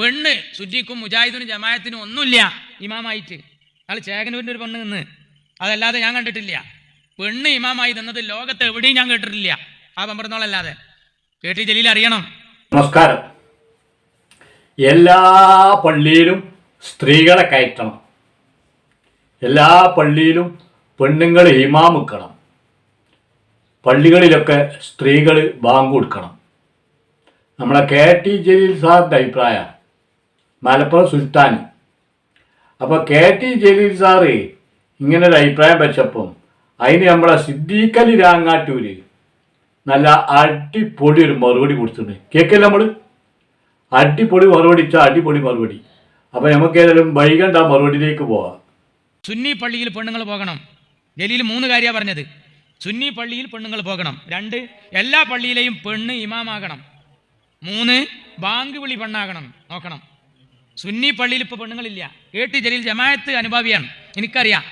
പെണ്ണ് സുജിക്കും മുജാഹിദിനും ജമായത്തിനും ഒന്നുമില്ല. ഇമാമായിട്ട്. അയാൾ ചേകനൂരിന്റെ ഒരു പെണ്ണ് നിന്ന്. അതല്ലാതെ ഞാൻ കണ്ടിട്ടില്ല. പെണ്ണ് ഇമാമായി നിന്നത് ലോകത്ത് എവിടെയും ഞാൻ കേട്ടിട്ടില്ല. ആ പമ്പറന്നോളല്ലാതെ. കേട്ടി ജലീൽ അറിയണം. നമസ്കാരം. എല്ലാ പള്ളിയിലും സ്ത്രീകളെ കയറ്റണം. എല്ലാ പള്ളിയിലും പെണ്ണുങ്ങൾ ഇമാമുക്കണം. പള്ളികളിലൊക്കെ സ്ത്രീകൾ ബാങ്ക് കൊടുക്കണം. നമ്മളെ കെ ടി ജലീൽ സാറിന്റെ അഭിപ്രായം മലപ്പുറം സുൽത്താൻ. അപ്പോൾ കെ ടി ജലീൽ സാറ് ഇങ്ങനെ ഒരു അഭിപ്രായം വെച്ചപ്പം അതിന് നമ്മളെ സിദ്ദീഖലി രാങ്ങാട്ടൂര് നല്ല അടിപൊളി ഒരു മറുപടി കൊടുത്തിട്ടുണ്ട്. കേൾക്കല്ല നമ്മൾ അടിപൊളി മറുപടി ഇച്ചാൽ അടിപൊളി മറുപടി. അപ്പോൾ നമുക്ക് ഏതായാലും വൈകണ്ട മറുപടിയിലേക്ക് പോവാം. സുന്നി പള്ളിയിൽ പെണ്ണുങ്ങൾ പോകണം. ജലീൽ മൂന്ന് കാര്യമാണ് പറഞ്ഞത്. സുന്നി പള്ളിയിൽ പെണ്ണുങ്ങൾ പോകണം. രണ്ട് എല്ലാ പള്ളിയിലെയും പെണ്ണ് ഇമാമാകണം. മൂന്ന് ബാങ്ക് വിളി പെണ്ണാകണം. നോക്കണം. സുന്നി പള്ളിയിൽ ഇപ്പോൾ പെണ്ണുങ്ങളില്ല. എ ടി ജലീൽ ജമായത്ത് അനുഭാവിയാണ്. എനിക്കറിയാം.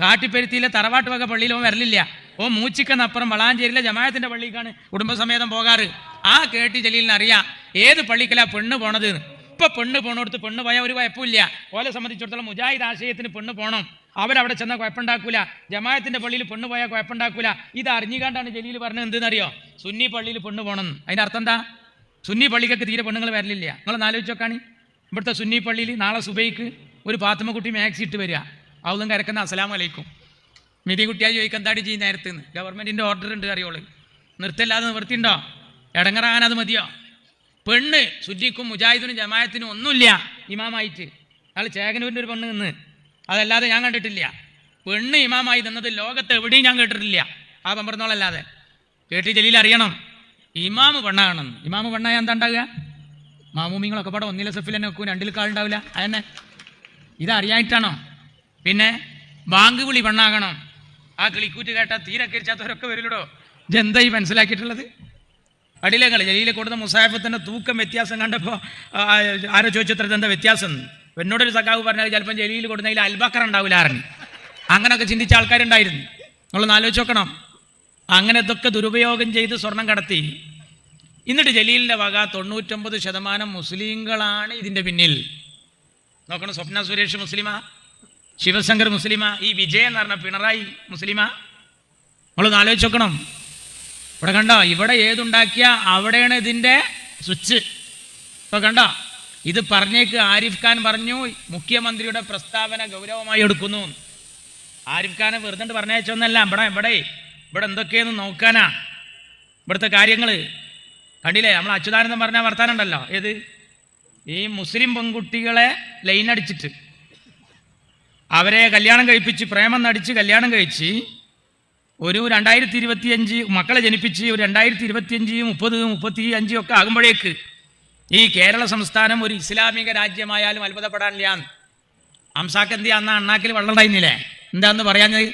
കാട്ടിപ്പരുത്തിയിലെ തറവാട്ട് വക പള്ളിയിൽ ഓ വരലില്ല. ഓ മൂച്ചിക്കന്നപ്പുറം വളാഞ്ചേരിയിലെ ജമായത്തിന്റെ പള്ളിക്കാണ് കുടുംബസമേതം പോകാറ്. ആ കെ ടി ജലീലിന് അറിയാം ഏത് പള്ളിക്കലാ പെണ്ണ് പോണത് ഇപ്പൊ പെണ്ണ് പോണോടത്ത് പെണ്ണ് പോയാൽ ഒരു കുഴപ്പമില്ല. ഓലെ സംബന്ധിച്ചിടത്തോളം മുജാഹിദ് ആശയത്തിന് പെണ്ണ് പോകണം അവരവിടെ ചെന്നാൽ കുഴപ്പമുണ്ടാക്കൂല. ജമായത്തിന്റെ പള്ളിയിൽ പെണ്ണ് പോയാൽ കുഴപ്പമുണ്ടാക്കൂല. ഇത് അറിഞ്ഞുകാണ്ടാണ് ജലീൽ പറഞ്ഞത് എന്തെന്നറിയോ? സുന്നി പള്ളിയിൽ പെണ്ണ് പോകണം അതിന്റെ അർത്ഥം എന്താ? സുന്നി പള്ളിക്കൊക്കെ തീരെ പെണ്ണുങ്ങൾ വരലില്ല. നിങ്ങൾ ആലോചിച്ച് നോക്കാണ്. ഇവിടുത്തെ സുന്നി പള്ളിയിൽ നാളെ സുബൈക്ക് ഒരു പാത്തുമ്മക്കുട്ടി മാക്സി ഇട്ട് വരിക. അവളും കരക്കുന്ന അസ്സലാം വലൈക്കും മിതി കുട്ടിയായി ചോദിക്കാൻ എന്താടി ചെയ്യും നേരത്ത് നിന്ന് ഗവൺമെന്റിന്റെ ഓർഡർ ഉണ്ട് അറിയോൾ നിർത്തല്ലാതെ നിവൃത്തിയുണ്ടോ ഇടങ്ങറാകാൻ അത് മതിയോ? പെണ്ണ് സുജിക്കും മുജാഹിദിനും ജമായത്തിനും ഒന്നുമില്ല. ഇമാമായിട്ട്. അയാൾ ചേകനൂരിന്റെ ഒരു പെണ്ണ് നിന്ന്. അതല്ലാതെ ഞാൻ കണ്ടിട്ടില്ല. പെണ്ണ് ഇമാമായി നിന്നത് ലോകത്ത് എവിടെയും ഞാൻ കേട്ടിട്ടില്ല. ആ പമ്പറന്നോളല്ലാതെ. കേട്ടി ജലീൽ അറിയണം. ഇമാമ് പെണ്ണാകണം ഇമാമ് പെണ്ണായ എന്താ ഉണ്ടാകുക മാമൂമിങ്ങളൊക്കെ പാടെ ഒന്നിലെ സെഫിൽ തന്നെ വെക്കും രണ്ടിൽ കാളുണ്ടാവില്ല അതന്നെ? ഇതറിയായിട്ടാണോ? പിന്നെ ബാങ്ക് വിളി പെണ്ണാകണം. ആ കിളിക്കൂറ്റ് കേട്ടാൽ തീരെ കരിച്ചാത്തവരൊക്കെ വരില്ലടോ. ഈ മനസ്സിലാക്കിയിട്ടുള്ളത്? അടിലങ്ങൾ ജലീലെ കൊടുത്ത മുസാഫത്തിന്റെ തൂക്കം വ്യത്യാസം കണ്ടപ്പോൾ ആരോ ചോദിച്ചത്ര എന്താ വ്യത്യാസം? എന്നോടൊരു സഖാവ് പറഞ്ഞാൽ ചിലപ്പോൾ ജലീൽ കൊടുന്നതിൽ അൽബക്കർ ഉണ്ടാവില്ല ആറിന് അങ്ങനെയൊക്കെ ചിന്തിച്ച ആൾക്കാരുണ്ടായിരുന്നു. നമ്മളൊന്ന് ആലോചിച്ച് നോക്കണം. അങ്ങനെ ഇതൊക്കെ ദുരുപയോഗം ചെയ്ത് സ്വർണം കടത്തി. എന്നിട്ട് ജലീലിന്റെ വക തൊണ്ണൂറ്റൊമ്പത് ശതമാനം മുസ്ലിങ്ങളാണ് ഇതിന്റെ പിന്നിൽ. നോക്കണം സ്വപ്ന സുരേഷ് മുസ്ലിമാ? ശിവശങ്കർ മുസ്ലിമാ? ഈ വിജയൻ എന്ന് പറഞ്ഞ പിണറായി മുസ്ലിമാ? നമ്മളൊന്ന് ആലോചിച്ച് നോക്കണം. ഇവിടെ കണ്ടോ ഇവിടെ ഏതുണ്ടാക്കിയ അവിടെയാണ് ഇതിന്റെ സ്വിച്ച്. ഇപ്പോൾ കണ്ടോ ഇത് പറഞ്ഞേക്ക് ആരിഫ് ഖാൻ പറഞ്ഞു മുഖ്യമന്ത്രിയുടെ പ്രസ്താവന ഗൗരവമായി എടുക്കുന്നു. ആരിഫ് ഖാനെ വെറുതെ പറഞ്ഞയച്ചൊന്നല്ല ഇവിടെ ഇവിടെ ഇവിടെ എന്തൊക്കെയെന്ന് നോക്കാനാ. ഇവിടുത്തെ കാര്യങ്ങൾ കണ്ടില്ലേ? നമ്മൾ അച്യുതാനന്ദം പറഞ്ഞ വർത്താനുണ്ടല്ലോ ഏത്? ഈ മുസ്ലിം പെൺകുട്ടികളെ ലൈൻ അടിച്ചിട്ട്. അവരെ കല്യാണം കഴിപ്പിച്ച് പ്രേമം നടിച്ച് കല്യാണം കഴിച്ച് ഒരു രണ്ടായിരത്തി ഇരുപത്തിയഞ്ച് മക്കളെ ജനിപ്പിച്ച് ഒരു രണ്ടായിരത്തി ഇരുപത്തിയഞ്ച് മുപ്പത് മുപ്പത്തി അഞ്ചും ഒക്കെ ആകുമ്പോഴേക്ക് ഈ കേരള സംസ്ഥാനം ഒരു ഇസ്ലാമിക രാജ്യമായാലും അത്ഭുതപ്പെടാനില്ല. അംസാക്കന്തി അന്ന് അണ്ണാക്കിൽ വെള്ളം ഉണ്ടായിരുന്നില്ലേ? എന്താന്ന് പറയാഞ്ഞത്?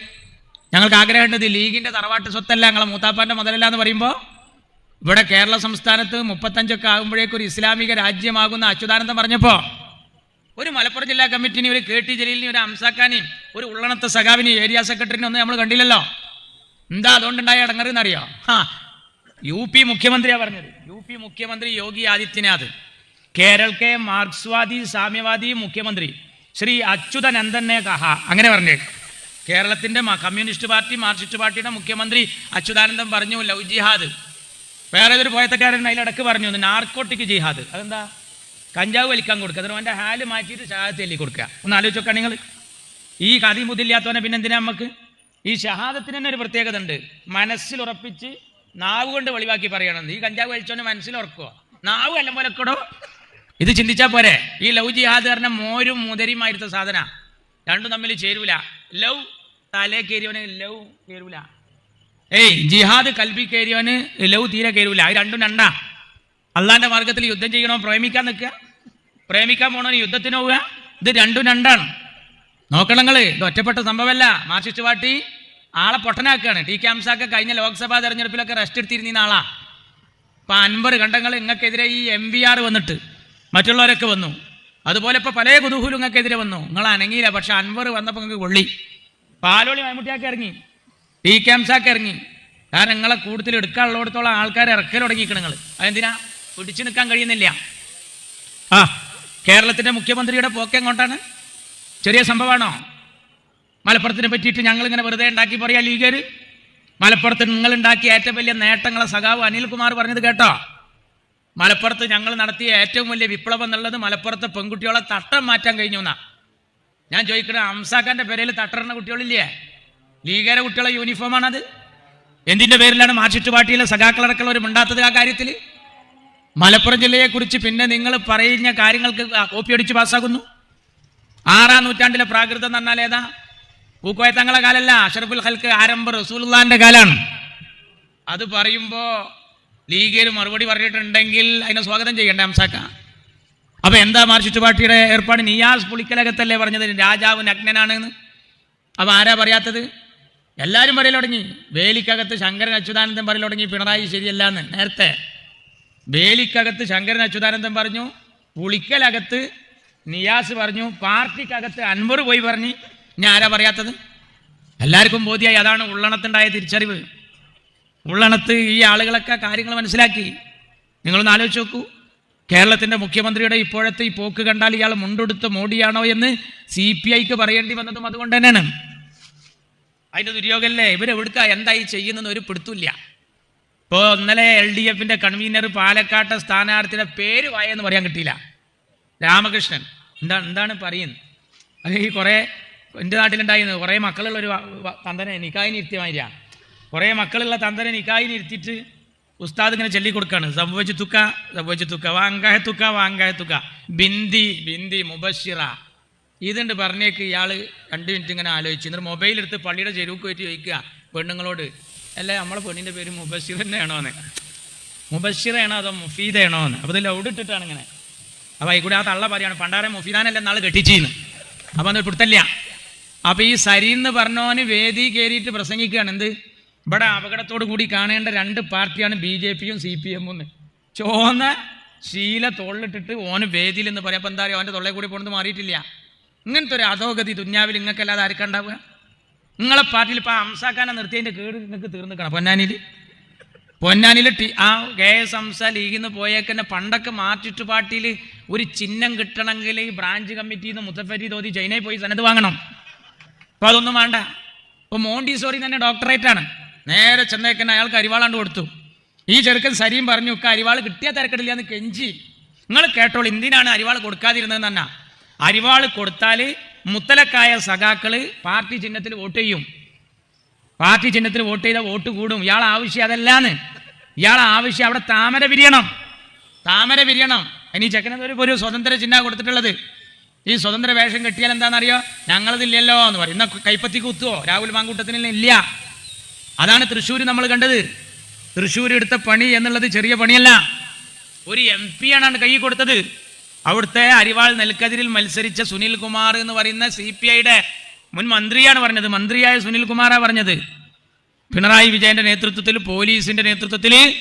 ഞങ്ങൾക്ക് ആഗ്രഹമുണ്ടത് ലീഗിന്റെ തറവാട്ട് സ്വത്തല്ല ഞങ്ങളെ മൂത്താപ്പാന്റെ മുതലല്ല എന്ന് പറയുമ്പോൾ ഇവിടെ കേരള സംസ്ഥാനത്ത് മുപ്പത്തഞ്ചൊക്കെ ആകുമ്പോഴേക്കും ഒരു ഇസ്ലാമിക രാജ്യമാകുന്ന അച്യുതാനന്ദം പറഞ്ഞപ്പോൾ ഒരു മലപ്പുറം ജില്ലാ കമ്മിറ്റിനെ ഒരു കെ ടി ജലീലിനെ ഒരു അംസാക്കാനെയും ഒരു ഉള്ളണത്തെ സഖാവിനെയും ഏരിയ സെക്രട്ടറിനെ ഒന്നും നമ്മൾ കണ്ടില്ലല്ലോ. എന്താ അതുകൊണ്ടുണ്ടായ ഇടങ്ങറെന്നറിയോ ആ യു പി മുഖ്യമന്ത്രിയാ പറഞ്ഞത്. യു പി മുഖ്യമന്ത്രി യോഗി ആദിത്യനാഥ് കേരളത്തെ മാർക്സ്വാദി സാമ്യവാദി മുഖ്യമന്ത്രി ശ്രീ അച്യുതനന്ദനെ കഹ അങ്ങനെ പറഞ്ഞേ. കേരളത്തിന്റെ കമ്മ്യൂണിസ്റ്റ് പാർട്ടി മാർക്സിസ്റ്റ് പാർട്ടിയുടെ മുഖ്യമന്ത്രി അച്യുതാനന്ദം പറഞ്ഞു ലൗജിഹാദ് ജിഹാദ്. വേറെ ഒരു പോയത്തക്കാരൻ അതിലടക്ക് പറഞ്ഞു നാർക്കോട്ടിക് ജിഹാദ് അതെന്താ? കഞ്ചാവ് വലിക്കാൻ കൊടുക്കുക. അതിന് അവന്റെ ഹാൽ മാറ്റിയിട്ട് ഷഹാദത്ത് എല്ലി കൊടുക്കുക. ഒന്ന് ആലോചിച്ച് നോക്കുക നിങ്ങൾ ഈ കഥയും മുതില്ലാത്തവനെ പിന്നെ എന്തിനാ നമുക്ക് ഈ ഷഹാദത്തിന് തന്നെ ഒരു പ്രത്യേകത ഉണ്ട്. മനസ്സിൽ ഉറപ്പിച്ച് നാവ് കൊണ്ട് വെളിവാക്കി പറയണം. ഈ കഞ്ചാവ് കഴിച്ചോനെ മനസ്സിൽ ഉറക്കുക. നാവ് എല്ലാം പോലെക്കടോ ഇത് ചിന്തിച്ചാൽ പോരെ. ഈ ലവ് ജിഹാദ് പറഞ്ഞ മോരും മുതരിയുമായിരുന്ന സാധന. രണ്ടും തമ്മിൽ ചേരൂല. ലവ് തലേ കയറിയവന് ലവ് കയറൂല. ഏയ് ജിഹാദ് കൽബി കയറിയവന് ലവ് തീരെ കയറൂല. അത് രണ്ടും രണ്ടാ. അള്ളാന്റെ മാർഗത്തിൽ യുദ്ധം ചെയ്യണോ? പ്രേമിക്കാൻ നിൽക്കുക. പ്രേമിക്കാൻ പോണോ യുദ്ധത്തിന് പോവുക. ഇത് രണ്ടും രണ്ടാണ്. നോക്കണം നിങ്ങൾ. ഇത് ഒറ്റപ്പെട്ട സംഭവമല്ല. മാർക്സിസ്റ്റ് പാർട്ടി ആളെ പൊട്ടനാക്കുകയാണ്. ടി കെ അംസാക്ക കഴിഞ്ഞ ലോക്സഭാ തെരഞ്ഞെടുപ്പിലൊക്കെ റെസ്റ്റ് എടുത്തിരുന്ന ആളാ ഇപ്പൊ അൻപത് കണ്ടങ്ങൾ നിങ്ങൾക്കെതിരെ ഈ എം വി ആർ വന്നിട്ട് മറ്റുള്ളവരൊക്കെ വന്നു. അതുപോലെ ഇപ്പൊ പല കുതൂഹലും നിങ്ങൾക്കെതിരെ വന്നു. നിങ്ങൾ അനങ്ങിയില്ല. പക്ഷെ അൻവർ വന്നപ്പോൾ നിങ്ങൾക്ക് കൊള്ളി. പാലോളി മൈമുട്ടിയാക്കി ഇറങ്ങി. ടി കെ അംസാക്ക് ഇറങ്ങി. കാരണം നിങ്ങളെ കൂടുതൽ എടുക്കാനുള്ളടത്തോളം ആൾക്കാർ ഇറക്കൽ തുടങ്ങിക്കണം നിങ്ങൾ അതെന്തിനാ? പിടിച്ചു നിൽക്കാൻ കഴിയുന്നില്ല. ആ കേരളത്തിന്റെ മുഖ്യമന്ത്രിയുടെ പോക്ക് എങ്ങോട്ടാണ്? ചെറിയ സംഭവമാണോ? മലപ്പുറത്തിനെ പറ്റിയിട്ട് ഞങ്ങൾ ഇങ്ങനെ വെറുതെ ഉണ്ടാക്കി പറയാ ലീഗര്? മലപ്പുറത്ത് നിങ്ങൾ ഉണ്ടാക്കിയ ഏറ്റവും വലിയ നേട്ടങ്ങളെ സഖാവ് അനിൽകുമാർ പറഞ്ഞത് കേട്ടോ. മലപ്പുറത്ത് ഞങ്ങൾ നടത്തിയ ഏറ്റവും വലിയ വിപ്ലവം എന്നുള്ളത് മലപ്പുറത്തെ പെൺകുട്ടികളെ തട്ടം മാറ്റാൻ കഴിഞ്ഞു എന്നാ. ഞാൻ ചോദിക്കണേ അംസാഖാന്റെ പേരയിൽ തട്ടറിന കുട്ടികളില്ലേ? ലീഗര കുട്ടികളെ യൂണിഫോമാണത് എന്തിന്റെ പേരിലാണ് മാർച്ചിട്ട് പാർട്ടിയിലെ സഖാക്കളടക്കമുള്ളവർ മിണ്ടാത്തത് ആ കാര്യത്തിൽ? മലപ്പുറം ജില്ലയെക്കുറിച്ച് പിന്നെ നിങ്ങൾ പറയുന്ന കാര്യങ്ങൾക്ക് കോപ്പി അടിച്ച് പാസ്സാക്കുന്നു. ആറാം നൂറ്റാണ്ടിലെ പ്രാകൃതം എന്ന് പറഞ്ഞാൽ ഏതാ? പൂക്കോയത്തങ്ങളെ കാലല്ല അഷറഫുൽ ഹൽക്ക് ആരംഭ റസൂലുള്ളാന്റെ കാലാണ്. അത് പറയുമ്പോ ലീഗിൽ മറുപടി പറഞ്ഞിട്ടുണ്ടെങ്കിൽ അതിനെ സ്വാഗതം ചെയ്യണ്ടേ അംസാക്ക. അപ്പൊ എന്താ മാർച്ചിട്ട് പാർട്ടിയുടെ ഏർപ്പാട്? നിയാസ് പുളിക്കലകത്തല്ലേ പറഞ്ഞത്? രാജാവ് നഗ്നനാണെന്ന് അപ്പൊ ആരാ പറയാത്തത്? എല്ലാവരും പറയൽ തുടങ്ങി വേലിക്കകത്ത് ശങ്കരൻ അച്യുതാനന്ദൻ പറയൽ തുടങ്ങി പിണറായി ശരിയല്ല എന്ന് നേരത്തെ വേലിക്കകത്ത് ശങ്കരൻ അച്യുതാനന്ദൻ പറഞ്ഞു പുളിക്കലകത്ത് നിയാസ് പറഞ്ഞു പാർട്ടിക്കകത്ത് അൻവർ പോയി പറഞ്ഞു. ഇനി ആരാ പറയാത്തത്? എല്ലാവർക്കും ബോധ്യമായി അതാണ് ഉള്ളണത്തുണ്ടായ തിരിച്ചറിവ്. ഉള്ളണത്ത് ഈ ആളുകളൊക്കെ കാര്യങ്ങൾ മനസ്സിലാക്കി. നിങ്ങളൊന്ന് ആലോചിച്ച് നോക്കൂ. കേരളത്തിന്റെ മുഖ്യമന്ത്രിയുടെ ഇപ്പോഴത്തെ ഈ പോക്ക് കണ്ടാൽ ഇയാൾ മുണ്ടെടുത്ത് മോഡിയാണോ എന്ന് സി പി ഐക്ക് പറയേണ്ടി വന്നതും അതുകൊണ്ട് തന്നെയാണ്. അതിന്റെ ദുര്യോഗമല്ലേ ഇവരെവിടുക്ക എന്തായി ചെയ്യുന്നെന്ന് ഒരു പിടുത്തില്ല ഇപ്പോൾ ഇന്നലെ എൽ ഡി എഫിന്റെ കൺവീനർ പാലക്കാട്ടെ സ്ഥാനാർത്ഥിയുടെ പേര് വായെന്ന് പറയാൻ കിട്ടിയില്ല. രാമകൃഷ്ണൻ. എന്താ എന്താണ് പറയുന്നത്? അത് ഈ കുറേ എന്റെ നാട്ടിലുണ്ടായിരുന്നു കുറേ മക്കളുള്ള ഒരു തന്തനെ നിക്കായിന് ഇരുത്തിയ കുറേ മക്കളുള്ള തന്തനെ നിക്കായിന് ഇരുത്തിയിട്ട് ഉസ്താദ് ഇങ്ങനെ ചൊല്ലി കൊടുക്കാണ് സംഭവിച്ചു തുക്ക സംഭവിച്ചു തുക്ക വാങ്കായ തുക്ക വാങ്കായ തുക്ക. ബിന്ദി ബിന്ദി മുബഷിറ ഇതുണ്ട് പറഞ്ഞേക്ക് ഇയാൾ രണ്ട് മിനിറ്റ് ഇങ്ങനെ ആലോചിച്ചു. എന്നിട്ട് മൊബൈൽ എടുത്ത് പള്ളിയുടെ ചെരുവൊക്കെ വെച്ച് ചോദിക്കുക പെണ്ണുങ്ങളോട് അല്ല നമ്മളെ പെണ്ണിന്റെ പേര് മുബഷിർ തന്നെയാണോ? എന്ന്. അതോ മുഫീദയാണോ എന്ന്. അപ്പോൾ ഇത് ലൗഡ് ഇട്ടിട്ടാണ് ഇങ്ങനെ. അപ്പോൾ ആയിക്കൂടെ ആ തള്ള പറയാണ് പണ്ടാരെ മുഫീദാനല്ല നാളെ കെട്ടിച്ചീന്ന്? അപ്പോൾ അത് പിടുത്തല്ല അപ്പോൾ ഈ സരീന്ന് പറഞ്ഞോന് വേദി കയറിയിട്ട് പ്രസംഗിക്കുകയാണ്. എന്ത്? ഇവിടെ അപകടത്തോട് കൂടി കാണേണ്ട രണ്ട് പാർട്ടിയാണ് ബി ജെ പിയും സി പി എമ്മും ചോന്ന ശീല തോളിലിട്ടിട്ട് ഓന് വേദിയിൽ എന്ന് പറയാം. അപ്പം എന്താ പറയുക അവന്റെ തൊള്ളയിൽ കൂടി പോകുന്നത് മാറിയിട്ടില്ല. ഇങ്ങനത്തെ ഒരു അധോഗതി ദുന്യാവിൽ നിങ്ങൾക്കല്ലാതെ ആർക്കുണ്ടാവുക നിങ്ങളെ പാർട്ടിയിൽ ഇപ്പോൾ ഹംസാക്കാനെ നിർത്തിയതിന്റെ കേട് നിങ്ങൾക്ക് തീർന്നിക്കണം പൊന്നാനിയിൽ? പൊന്നാനിയിൽ ടി ആ കെ എസ് ഹംസ ലീഗിൽ നിന്ന് പോയേക്കന്നെ പണ്ടൊക്കെ മാർച്ചിട്ട് പാർട്ടിയിൽ ഒരു ചിഹ്നം കിട്ടണമെങ്കിൽ ഈ ബ്രാഞ്ച് കമ്മിറ്റിയിൽ നിന്ന് മുത്തഫരി തോതി ചൈനയിൽ പോയി സനത് വാങ്ങണം. അപ്പോൾ അതൊന്നും വേണ്ട. ഇപ്പോൾ മോണ്ടിസോറി തന്നെ ഡോക്ടറേറ്റ് ആണ്. നേരെ ചെന്നേക്കന്നെ അയാൾക്ക് അരിവാളാണ്ട് കൊടുത്തു. ഈ ചെറുക്കൻ സരിയും പറഞ്ഞു ഒക്കെ അരിവാൾ കിട്ടിയാൽ തിരക്കിടില്ല എന്ന് കെഞ്ചി. നിങ്ങൾ കേട്ടോളൂ എന്തിനാണ് അരിവാൾ കൊടുക്കാതിരുന്നത് തന്നെ അരിവാൾ കൊടുത്താൽ മുത്തലക്കായ സഖാക്കൾ പാർട്ടി ചിഹ്നത്തിൽ വോട്ട് ചെയ്യും. പാർട്ടി ചിഹ്നത്തിൽ വോട്ട് ചെയ്താൽ വോട്ട് കൂടും. ഇയാൾ ആവശ്യം അതല്ലാന്ന്. ഇയാൾ ആവശ്യം അവിടെ താമര വിരിയണം. താമര വിരിയണം. ഇനി ചെക്കനൊരു ഒരു സ്വതന്ത്ര ചിഹ്ന കൊടുത്തിട്ടുള്ളത്. ഈ സ്വതന്ത്ര വേഷം കെട്ടിയാൽ എന്താണെന്നറിയോ? ഞങ്ങളതില്ലല്ലോ എന്ന് പറയും. ഇന്ന കൈപ്പത്തി കുത്തുവോ? രാഹുൽ മാങ്കൂട്ടത്തിന് ഇല്ല. അതാണ് തൃശ്ശൂർ നമ്മൾ കണ്ടത്. തൃശ്ശൂർ എടുത്ത പണി എന്നുള്ളത് ചെറിയ പണിയല്ല. ഒരു എം ആണ് കൈ കൊടുത്തത്. അവിടുത്തെ അരിവാൾ നെൽക്കതിരിൽ മത്സരിച്ച സുനിൽ കുമാർ എന്ന് പറയുന്ന സി പി ഐയുടെ മുൻ മന്ത്രിയാണ് പറഞ്ഞത്. മന്ത്രിയായ സുനിൽ കുമാറാ പറഞ്ഞത്. പിണറായി വിജയന്റെ നേതൃത്വത്തിൽ പോലീസിന്റെ നേതൃത്വത്തിൽ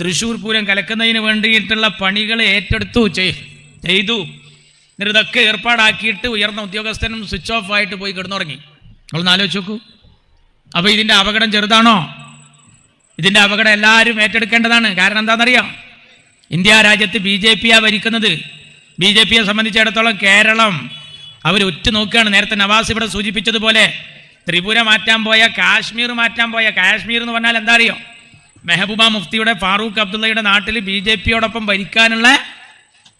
തൃശൂർ പൂരം കലക്കുന്നതിന് വേണ്ടിയിട്ടുള്ള പണികൾ ഏറ്റെടുത്തു ചെയ്തു. എന്നിട്ട് ഇതൊക്കെ ഏർപ്പാടാക്കിയിട്ട് ഉയർന്ന ഉദ്യോഗസ്ഥനും സ്വിച്ച് ഓഫ് ആയിട്ട് പോയി കിടന്നുറങ്ങി. നിങ്ങളൊന്ന് ആലോചിച്ച് നോക്കൂ. അപ്പോൾ ഇതിന്റെ അപകടം ചെറുതാണോ? ഇതിന്റെ അപകടം എല്ലാവരും ഏറ്റെടുക്കേണ്ടതാണ്. കാരണം എന്താണെന്നറിയാം? ഇന്ത്യ രാജ്യത്ത് ബി ജെ പിയാ ഭരിക്കുന്നത്. ബി ജെ പിയെ സംബന്ധിച്ചിടത്തോളം കേരളം അവർ ഉറ്റു നോക്കുകയാണ് നേരത്തെ നവാസ് ഇവിടെ സൂചിപ്പിച്ചതുപോലെ ത്രിപുര മാറ്റാൻ പോയ കാശ്മീർ മാറ്റാൻ പോയ കാശ്മീർ എന്ന് പറഞ്ഞാൽ എന്താ അറിയോ? മെഹബൂബ മുഫ്തിയുടെ ഫാറൂഖ് അബ്ദുള്ളയുടെ നാട്ടിൽ ബി ജെ പിയോടൊപ്പം ഭരിക്കാനുള്ള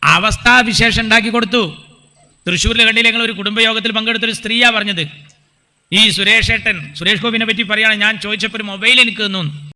അവസ്ഥാവിശേഷം ഉണ്ടാക്കി കൊടുത്തു. തൃശ്ശൂരിൽ കണ്ടില്ല ഞങ്ങൾ ഒരു കുടുംബയോഗത്തിൽ പങ്കെടുത്തൊരു സ്ത്രീയാ പറഞ്ഞത്. ഈ സുരേഷ് ഏട്ടൻ സുരേഷ് ഗോപിനെ പറ്റി പറയുകയാണ് ഞാൻ ചോദിച്ചപ്പോൾ ഒരു മൊബൈൽ എനിക്ക് തന്നു.